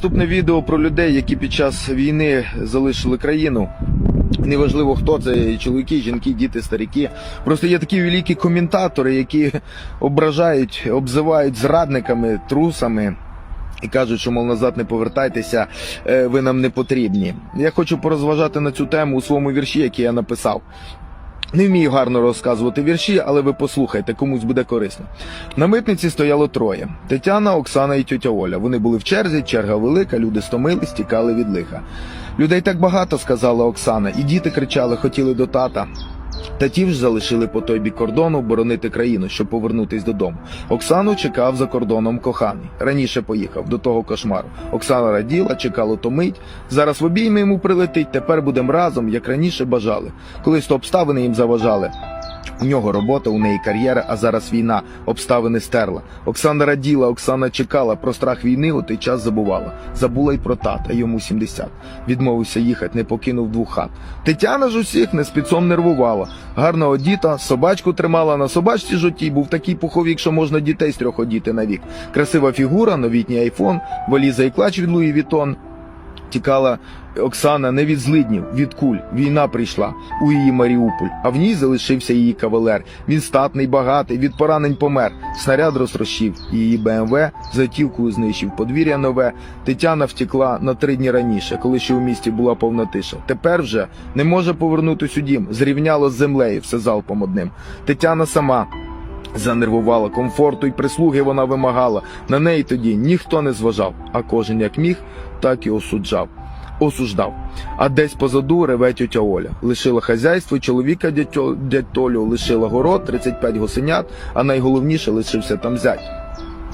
Наступне відео про людей, які під час війни залишили країну. Неважливо, хто це чоловіки, жінки, діти, старіки. Просто є такі великі коментатори, які ображають, обзивають зрадниками, трусами. І кажуть, що мов назад не повертайтеся, е, ви нам не потрібні. Я хочу порозважати на цю тему у своєму вірші, який я написав. Не вмію гарно розказувати вірші, але ви послухайте, комусь буде корисно. На митниці стояло троє: Тетяна, Оксана і тьотя Оля. Вони були в черзі, черга велика, люди стомились, тікали від лиха. Людей так багато, сказала Оксана, і діти кричали, хотіли до тата. Татів ж залишили по той бік кордону боронити країну, щоб повернутись додому. Оксану чекав за кордоном коханий. Раніше поїхав до того кошмару. Оксана раділа, чекала то мить. Зараз в обійми йому прилетить. Тепер будемо разом, як раніше бажали. Колись то обставини їм заважали. У нього робота, у неї кар'єра, а зараз війна, обставини стерла. Оксана раділа, Оксана чекала, про страх війни у той час забувала. Забула й про тата, йому 70. Відмовився їхати, не покинув двох хат. Тетяна ж усіх не спецом нервувала. Гарно одіта, собачку тримала на собачці жотій, був такий пуховік, що можна дітей з трьох одіти на вік. Красива фігура, новітній айфон, валіза і клач від Луї Вітон. Тікала Оксана не від злиднів, від куль. Війна прийшла у її Маріуполь, а в ній залишився її кавалер. Він статний, багатий, від поранень помер. Снаряд розтрощив. Її БМВ затівкою знищив. Подвір'я нове. Тетяна втекла на три дні раніше, коли ще у місті була повна тиша. Тепер вже не може повернутись у дім. Зрівняло з землею все залпом одним. Тетяна сама. Занервувала комфорту й прислуги вона вимагала. На неї тоді ніхто не зважав, а кожен як міг, так і осуджав. Осуждав. А десь позаду реве тьотя Оля. Лишила хазяйство, чоловіка дядь Толю, лишила город, 35 гусенят, а найголовніше лишився там зять.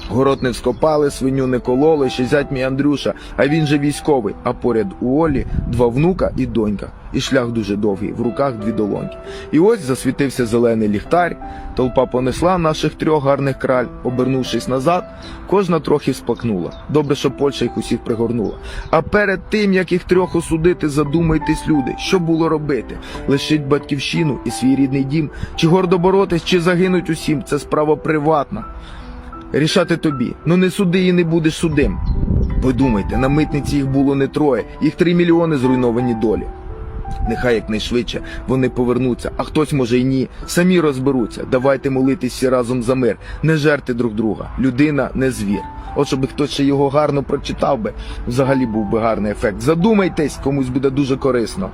Город не вскопали, свиню не кололи, ще зять мій Андрюша, а він же військовий. А поряд у Олі два внука і донька. І шлях дуже довгий, в руках дві долоньки. І ось засвітився зелений ліхтар, толпа понесла наших трьох гарних краль, обернувшись назад, кожна трохи сплакнула. Добре, що Польща їх усіх пригорнула. А перед тим, як їх трьох осудити, задумайтесь, люди, що було робити? Лишить батьківщину і свій рідний дім, чи гордо боротись, чи загинуть усім, це справа приватна. Рішати тобі. Ну не суди і не будеш судим. Подумайте, на митниці їх було не троє, їх три мільйони зруйновані долі. Нехай якнайшвидше вони повернуться, а хтось може й ні. Самі розберуться. Давайте молитись всі разом за мир. Не жерти друг друга. Людина не звір. От щоб хтось ще його гарно прочитав би, взагалі був би гарний ефект. Задумайтесь, комусь буде дуже корисно.